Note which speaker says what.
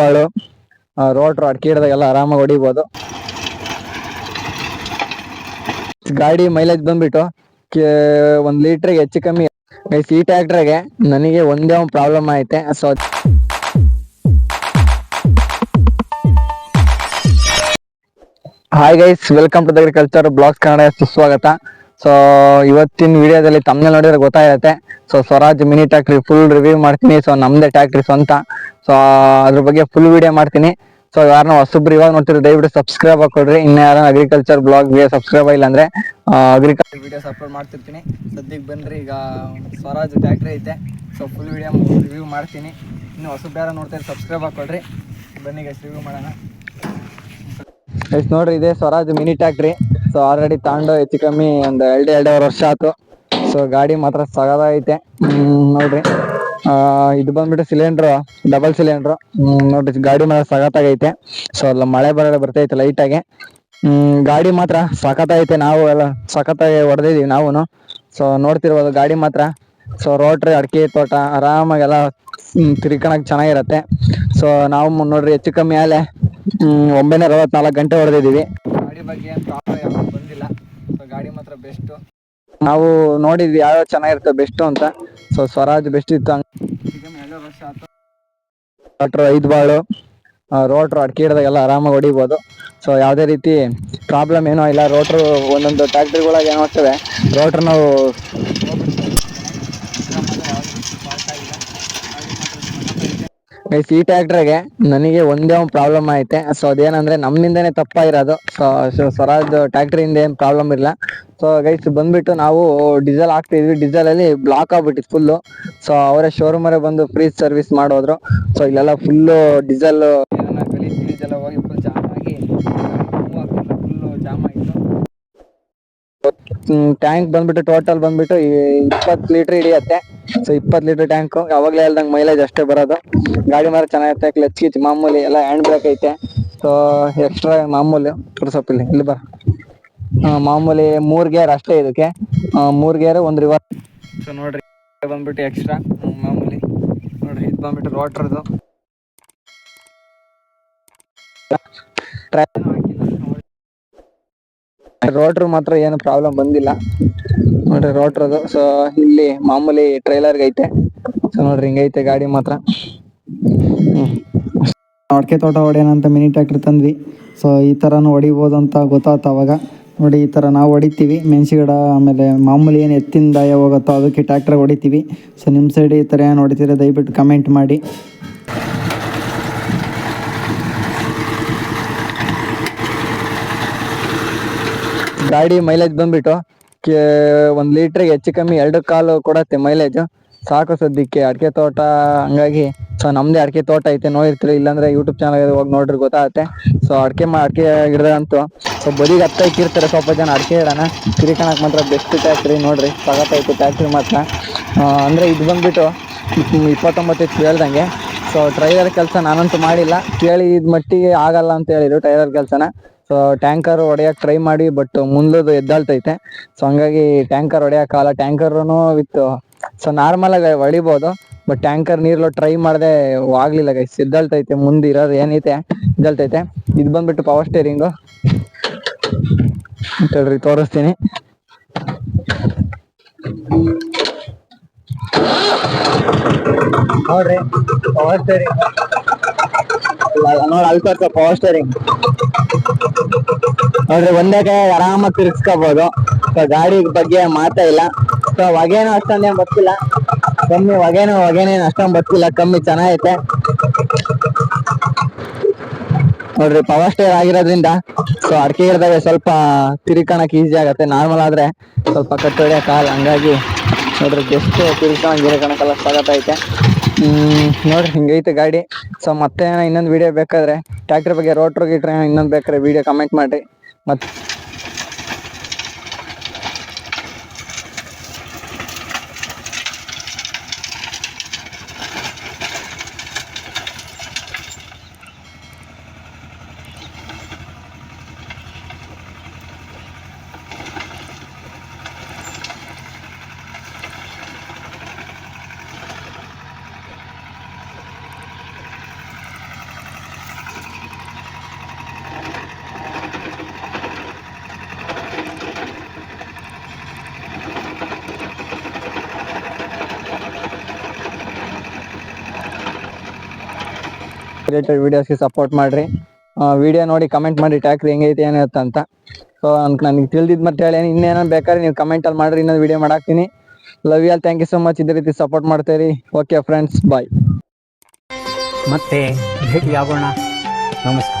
Speaker 1: ಬಾಳು ರೋಡ್ ಕೇಳಿದಾಗ ಎಲ್ಲ ಆರಾಮಾಗಿ ಹೊಡಿಬೋದು. ಗಾಡಿ ಮೈಲೇಜ್ ಬಂದ್ಬಿಟ್ಟು ಒಂದ್ ಲೀಟ್ರಿಗೆ ಹೆಚ್ಚು ಕಮ್ಮಿ ಈ ಟ್ರ್ಯಾಕ್ಟರ್ಗೆ ನನಗೆ ಒಂದೇ ಒಂದು ಪ್ರಾಬ್ಲಮ್ ಐತೆ so hi guys welcome to agriculture blogs Kannada ಸುಸ್ವಾಗತ ಸೊ ಇವತ್ತಿನ ವಿಡಿಯೋದಲ್ಲಿ ತಮ್ಮ ನೋಡಿದ್ರೆ ಗೊತ್ತಾಗುತ್ತೆ. So Swaraj mini tractor full review ಮಾಡ್ತೀನಿ. ಸೊ ನಮ್ದೇ ಟ್ಯಾಕ್ಟ್ರಿ ಸ್ವಂತ. ಸೊ ಅದ್ರ ಬಗ್ಗೆ ಫುಲ್ ವಿಡಿಯೋ ಮಾಡ್ತೀನಿ. ಸೊ ಯಾರನ್ನ ಹೊಸಬ್ರು ಇವಾಗ ನೋಡ್ತಿರೋ ದಯವಿಟ್ಟು ಸಬ್ಸ್ಕ್ರೈಬ್ ಹಾಕೊಡ್ರಿ ಇನ್ನ ಯಾರು ಅಗ್ರಿಕಲ್ಚರ್ ಬ್ಲಾಗ್ಗೆ ಸಬ್ಸ್ಕ್ರೈಬ್ ಇಲ್ಲ ಅಂದ್ರೆ ಅಗ್ರಿಕಲ್ಚರ್ ವಿಡಿಯೋಸ್ ಅಪ್ಲೋಡ್ ಮಾಡ್ತಿರ್ತೀನಿ. ಸದ್ಯಕ್ಕೆ ಬನ್ನಿರಿ ಈಗ ಸ್ವರಾಜ್ ಟ್ಯಾಕ್ಟ್ರಿ ಐತೆ. ಸೊ ಫುಲ್ ವಿಡಿಯೋ ರಿವ್ಯೂ ಮಾಡ್ತೀನಿ. ಇನ್ನು ಹೊಸಬ್ರು ಯಾರು ನೋಡ್ತಾರೆ ಸಬ್ಸ್ಕ್ರೈಬ್ ಹಾಕೊಡ್ರಿ ಬನ್ನಿ ಗೈಸ್ ರಿವ್ಯೂ ಮಾಡೋಣ. ಗೈಸ್ ನೋಡ್ರಿ, ಇದೆ Swaraj mini tractor so already ತಗೊಂಡು ಹೆಚ್ಚು ಕಮ್ಮಿ ಒಂದು ಎರಡು, ಎರಡೂವರೆ ವರ್ಷ ಆಯ್ತು. ಸೊ ಗಾಡಿ ಮಾತ್ರ ಸಗದೈತೆ ಹ್ಮ್, ನೋಡ್ರಿ. ಇದು ಬಂದ್ಬಿಟ್ಟು ಸಿಲಿಂಡ್ರ್ ಡಬಲ್ ಸಿಲಿಂಡ್ರ್ ನೋಡ್ರಿ, ಗಾಡಿ ಮಾತ್ರ ಸಗತ್ತಾಗೈತೆ. ಸೊ ಅಲ್ಲ ಮಳೆ ಬರ ಬರ್ತೈತೆ ಲೈಟಾಗಿ ಗಾಡಿ ಮಾತ್ರ ಸಖತ್ತೈತೆ ನಾವು ಎಲ್ಲ ಸಖತ್ತಾಗಿ ಹೊಡೆದಿದೀವಿ ನಾವು ಸೊ ನೋಡ್ತಿರ್ಬೋದು ಗಾಡಿ ಮಾತ್ರ. ಸೊ ರೋಟ್ರಿ ಅಡಿಕೆ ತೋಟ ಆರಾಮಾಗೆಲ್ಲ ತಿರ್ಕೊಳಕ್ ಚೆನ್ನಾಗಿರತ್ತೆ. ಸೊ ನಾವು ನೋಡ್ರಿ ಹೆಚ್ಚು ಕಮ್ಮಿ ಆಲೆ ಒಂಬೈನೂರ ಅರವತ್ನಾಲ್ಕು ಗಂಟೆ ಹೊಡೆದಿದ್ದೀವಿ. ಬಗ್ಗೆ ಏನು ಪ್ರಾಬ್ಲಮ್ ಯಾವಾಗ ಬಂದಿಲ್ಲ. ಸೊ ಗಾಡಿ ಮಾತ್ರ ಬೆಸ್ಟು ನಾವು ನೋಡಿದ್ವಿ ಯಾವ್ಯಾವ ಚೆನ್ನಾಗಿರುತ್ತೆ ಬೆಸ್ಟು ಅಂತ. ಸೊ ಸ್ವರಾಜ್ ಬೆಸ್ಟ್ ಇತ್ತು ಎರಡು ವರ್ಷ ಆಯ್ತು. ರೋಟ್ರು ಐದು ಬಾಳು. ರೋಟ್ರು ಅಡ್ಕೆ ಹಿಡ್ದಾಗೆಲ್ಲ ಆರಾಮಾಗಿ ಹೊಡಿಬೋದು. ಸೊ ಯಾವುದೇ ರೀತಿ ಪ್ರಾಬ್ಲಮ್ ಏನೋ ಇಲ್ಲ. ರೋಟ್ರು ಒಂದೊಂದು ಟ್ಯಾಕ್ಟ್ರಿಗಳಾಗ ಏನೋ ಆಗ್ತವೆ ರೋಟ್ರ್ ನಾವು ಗೈಸ್ ಈ ಟ್ಯಾಕ್ಟ್ರಿಗೆ ನನಗೆ ಒಂದೇ ಒಂದು ಪ್ರಾಬ್ಲಮ್ ಐತೆ. ಸೊ ಅದೇನಂದ್ರೆ ನಮ್ಮಿಂದನೇ ತಪ್ಪಾಗಿರೋದು. ಸೊ ಸ್ವರಾಜ್ ಟ್ಯಾಕ್ಟ್ರಿಯಿಂದ ಏನು ಪ್ರಾಬ್ಲಮ್ ಇಲ್ಲ. ಸೊ ಗೈಸ್ ಬಂದ್ಬಿಟ್ಟು ನಾವು ಡೀಸೆಲ್ ಹಾಕ್ತಿದ್ವಿ. ಡೀಸೆಲ್ ಅಲ್ಲಿ ಬ್ಲಾಕ್ ಆಗ್ಬಿಟ್ಟಿತ್ತು ಫುಲ್ಲು ಸೊ ಅವರೇ ಶೋರೂಮ್ ಅವರೇ ಬಂದು ಫ್ರೀ ಸರ್ವಿಸ್ ಮಾಡೋದ್ರು. ಸೊ ಇಲ್ಲೆಲ್ಲ ಫುಲ್ಲು ಡೀಸೆಲ್ ಎಲ್ಲ ಹೋಗಿ ಫುಲ್ ಜಾಮ್ ಆಗಿ ಫುಲ್ಲು ಜಾಮ್ ಟ್ಯಾಂಕ್ ಬಂದ್ಬಿಟ್ಟು ಟೋಟಲ್ ಬಂದ್ಬಿಟ್ಟು ಇಪ್ಪತ್ತು ಲೀಟ್ರ್ ಹಿಡಿಯತ್ತೆ. ಸೊ ಇಪ್ಪತ್ತು ಲೀಟರ್ ಟ್ಯಾಂಕ್. ಯಾವಾಗಲೇ ಹೇಳ್ದಂಗೆ ಮೈಲೇಜ್ ಅಷ್ಟೇ ಬರೋದು. ಗಾಡಿ ಮಾತ್ರ ಚೆನ್ನಾಗಿರುತ್ತೆ. ಕ್ಲಚ್ ಕಿಚ್ ಮಾಮೂಲಿ ಎಲ್ಲ ಹ್ಯಾಂಡ್ ಬ್ರೇಕ್ ಐತೆ. ಸೊ ಎಕ್ಸ್ಟ್ರಾ ಮಾಮೂಲಿ. ಇಲ್ಲಿ ಇಲ್ಲಿ ಬರ ಮಾಮೂಲಿ ಮೂರ್ ಗೇರ್ ಅಷ್ಟೇ ಇದಕ್ಕೆ. ಮೂರು ಗೇರ್ ಒಂದು ರಿವರ್ ಸೊ ನೋಡ್ರಿ ಬಂದ್ಬಿಟ್ಟು ಎಕ್ಸ್ಟ್ರಾ ಮಾಮೂಲಿ. ನೋಡ್ರಿ, ಇದು ಬಂದ್ಬಿಟ್ಟು ರೋಟ್ರದು ರೋಟರ್ ಮಾತ್ರ ಏನು ಪ್ರಾಬ್ಲಮ್ ಬಂದಿಲ್ಲ. ನೋಡ್ರಿ ರೋಟ್ರದು ಸೊ ಇಲ್ಲಿ ಮಾಮೂಲಿ ಟ್ರೈಲರ್ ಐತೆ. ಸೊ ನೋಡ್ರಿ ಹಿಂಗೈತೆ ಗಾಡಿ ಮಾತ್ರ.
Speaker 2: ಅಡಿಕೆ ತೋಟ ಹೊಡೆಯೋಣ ಮಿನಿ ಟ್ರ್ಯಾಕ್ಟರ್ ತಂದ್ವಿ. ಸೊ ಈ ಥರನೂ ಹೊಡಿಬೋದು ಅಂತ ಗೊತ್ತಾಯ್ತು ಅವಾಗ. ನೋಡಿ ಈ ಥರ ನಾವು ಹೊಡಿತೀವಿ. ಮೆಣಸಿ ಗಿಡ ಆಮೇಲೆ ಮಾಮೂಲಿ ಏನು ಎತ್ತಿನ ದಾಯ ಹೋಗುತ್ತೋ ಅದಕ್ಕೆ ಟ್ಯಾಕ್ಟ್ರ್ ಹೊಡಿತೀವಿ. ಸೊ ನಿಮ್ಮ ಸೈಡ್ ಈ ಥರ ಏನು ಹೊಡಿತೀರ ದಯವಿಟ್ಟು ಕಮೆಂಟ್ ಮಾಡಿ.
Speaker 1: ಗಾಡಿ ಮೈಲೇಜ್ ಬಂದ್ಬಿಟ್ಟು ಕೆ- ಒಂದ್ ಲೀಟ್ರಿಗೆ ಹೆಚ್ಚು ಕಮ್ಮಿ ಎರಡು ಕಾಲು ಕೊಡತ್ತೆ ಮೈಲೇಜ್ ಸಾಕು ಸದ್ಯಕ್ಕೆ ಅಡಿಕೆ ತೋಟ, ಹಂಗಾಗಿ ಸೊ ನಮ್ದೇ ಅಡಿಕೆ ತೋಟ ಐತೆ, ನೋಡಿರ್ತೀರಿ? ಇಲ್ಲಾಂದ್ರೆ ಯೂಟ್ಯೂಬ್ ಚಾನಲ್ ಹೋಗಿ ನೋಡ್ರಿ, ಗೊತ್ತಾಗುತ್ತೆ. ಸೊ ಅಡಿಕೆ ಮಾ, ಅಡಿಕೆ ಗಿಡದಂತೂ ಸೊ ಬದಿಗೆ ಹತ್ತ ಇಕ್ಕಿರ್ತಾರೆ, ಸ್ವಲ್ಪ ಜನ ಅಡಿಕೆ ಗಿಡನ ಕಿರಿಕಣಕ್ ಮಾತ್ರ ಬೆಸ್ಟ್ ಟ್ಯಾಕ್ಟ್ರಿ ನೋಡ್ರಿ ಸಗತ್ತೈತೆ ಟ್ಯಾಕ್ಟ್ರಿ ಮಾತ್ರ. ಅಂದ್ರೆ ಇದು ಬಂದ್ಬಿಟ್ಟು ಇಪ್- ಇಪ್ಪತ್ತೊಂಬತ್ತು ಇತ್ತು ಹೇಳ್ದಂಗೆ. ಸೊ ಟ್ರೈಲರ್ ಕೆಲಸ ನಾನಂತೂ ಮಾಡಿಲ್ಲ. ಕೇಳಿ ಇದ್ ಮಟ್ಟಿಗೆ ಆಗಲ್ಲ ಅಂತ ಹೇಳಿದ್ರು ಟ್ರೈಲರ್ ಕೆಲಸನ. ಟ್ಯಾಂಕರ್ ಹೊಡೆಯಕ್ ಟ್ರೈ ಮಾಡಿ ಬಟ್ ಮುಂದದು ಎದ್ದಾಳ್ತೈತೆ ಸೊ ಹಂಗಾಗಿ ಟ್ಯಾಂಕರ್ ಹೊಡೆಯಕ್ಕಾಗಲ್ಲ ಟ್ಯಾಂಕರ್ನು ವಿತ್ ಸೊ ನಾರ್ಮಲ್ ಆಗಿ ಹೊಡಿಬೋದು ಬಟ್ ಟ್ಯಾಂಕರ್ ನೀರ್ಲ ಟ್ರೈ ಮಾಡದೆ ಆಗ್ಲಿಲ್ಲ ಗೈಸ್ ಎದ್ದಾಳ್ತೈತೆ ಮುಂದೆ ಇರೋದು ಏನೈತೆ? ಎದ್ದಾಳ್ತೈತೆ ಇದು ಬಂದ್ಬಿಟ್ಟು ಪವರ್ ಸ್ಟೇರಿಂಗು ಹೇಳ್ರಿ, ತೋರಿಸ್ತೀನಿ. ನೋಡ್ರಿ ಪವರ್ ಸ್ಟೇರಿಂಗ್ ನೋಡ್ ಅಲ್ಪ ಪವರ್ ಸ್ಟೇರಿಂಗ್ ನೋಡ್ರಿ, ಒಂದೇ ಕೈ ಆರಾಮಾಗಿ ತಿರ್ಸ್ಕೋಬಹುದು ಸೊ ಗಾಡಿ ಬಗ್ಗೆ ಮಾತಾ ಇಲ್ಲ. ಸೊ ಹೊಗೆನೂ ಅಷ್ಟೊಂದೇನು ಬರ್ತಿಲ್ಲ. ಕಮ್ಮಿ ಹೊಗೆನೂ ಹೊಗೆನೇನು ಅಷ್ಟೊಂದು ಬರ್ತಿಲ್ಲ. ಕಮ್ಮಿ ಚೆನ್ನಾಗೈತೆ. ನೋಡ್ರಿ ಪವರ್ ಸ್ಟೇರ್ ಆಗಿರೋದ್ರಿಂದ ಸೊ ಅಡಿಕೆ ಗಿಡದಾಗ ಸ್ವಲ್ಪ ತಿರ್ಕಣಕ್ ಈಸಿ ಆಗತ್ತೆ. ನಾರ್ಮಲ್ ಆದ್ರೆ ಸ್ವಲ್ಪ ಕಟ್ಟೋಡಿಯ ಕಾಲ್ ಹಂಗಾಗಿ ನೋಡ್ರಿ ಜಸ್ಟ್ ತಿರ್ಕಣಕ್ ಸ್ವಾಗತ ಸಾಗತ್ತೈತೆ ನೋಡ್ರಿ ಹಿಂಗೈತೆ ಗಾಡಿ. ಸೊ ಮತ್ತೆ ಇನ್ನೊಂದು ವಿಡಿಯೋ ಬೇಕಾದ್ರೆ ಟ್ರ್ಯಾಕ್ಟರ್ ಬಗ್ಗೆ ರೋಟ್ರ್ ಗಿಟ್ರ್ ಇನ್ನೊಂದು ಬೇಕಾದ್ರೆ ವಿಡಿಯೋ ಕಮೆಂಟ್ ಮಾಡ್ರಿ. ಮತ್ತೆ ರಿಲೇಟೆಡ್ ವಿಡಿಯೋಸ್ಗೆ ಸಪೋರ್ಟ್ ಮಾಡ್ರಿ. ವಿಡಿಯೋ ನೋಡಿ ಕಮೆಂಟ್ ಮಾಡಿ ಟ್ಯಾಕ್ರಿ ಹೆಂಗೈತೆ ಏನಿರುತ್ತೆ ಅಂತ. ಸೊ ನನಗೆ ತಿಳಿದಿದ್ದು ಮತ್ತೆ ಹೇಳಿ ಇನ್ನೇನೋ ಬೇಕಾದ್ರೆ ನೀವು ಕಮೆಂಟಲ್ಲಿ ಮಾಡಿರಿ, ಇನ್ನೊಂದು video ಮಾಡಾಕ್ತೀನಿ. Love you all thank you so much ಇದೇ ರೀತಿ ಸಪೋರ್ಟ್ ಮಾಡ್ತೀರಿ ಓಕೆ ಫ್ರೆಂಡ್ಸ್ ಬಾಯ್
Speaker 3: ಮತ್ತೆ ಭೇಟಿ ಆಗೋಣ ನಮಸ್ಕಾರ.